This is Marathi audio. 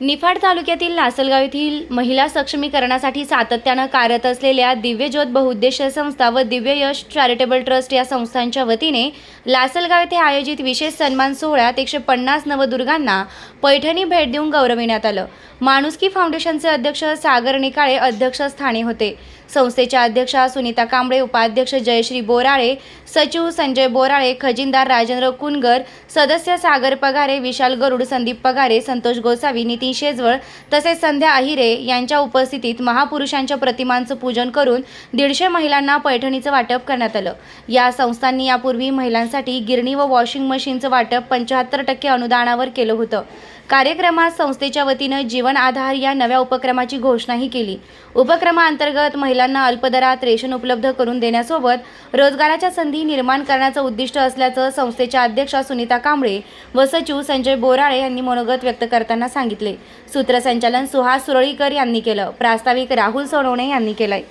निफाड तालुक्यातील लासलगाव येथील महिला सक्षमीकरणासाठी सातत्यानं कार्यरत असलेल्या दिव्यज्योत बहुउद्देशीय संस्था व दिव्य यश चॅरिटेबल ट्रस्ट या संस्थांच्या वतीने लासलगाव येथे आयोजित विशेष सन्मान सोहळ्यात एकशे पन्नास नवदुर्गांना पैठणी भेट देऊन गौरविण्यात आलं. माणुसकी फाउंडेशनचे अध्यक्ष सागर निकाळे अध्यक्षस्थानी होते. संस्थेच्या अध्यक्षा सुनीता कांबळे उपाध्यक्ष जयश्री बोराळे सचिव संजय बोराळे खजिनदार राजेंद्र कुनगर सदस्य सागर पगारे विशाल गरुड संदीप पगारे संतोष गोसावी नितीन शेजवळ तसेच संध्या अहिरे यांच्या उपस्थितीत महापुरुषांच्या प्रतिमांचं पूजन करून दीडशे महिलांना पैठणीचं वाटप करण्यात आलं. या संस्थांनी यापूर्वी महिलांसाठी गिरणी व वॉशिंग मशीनचं वाटप पंच्याहत्तर टक्के अनुदानावर केलं होतं. कार्यक्रमात संस्थेच्या वतीनं जीवन आधार या नव्या उपक्रमाची घोषणाही केली. उपक्रमाअंतर्गत महिलांना अल्पदरात रेशन उपलब्ध करून देण्यासोबत रोजगाराच्या संधी निर्माण करण्याचं उद्दिष्ट असल्याचं संस्थेच्या अध्यक्षा सुनीता कांबळे व सचिव संजय बोराळे यांनी मनोगत व्यक्त करताना सांगितले. सूत्रसंचालन सुहास सुरळीकर यांनी केलं. प्रास्ताविक राहुल सोनवणे यांनी केलंय.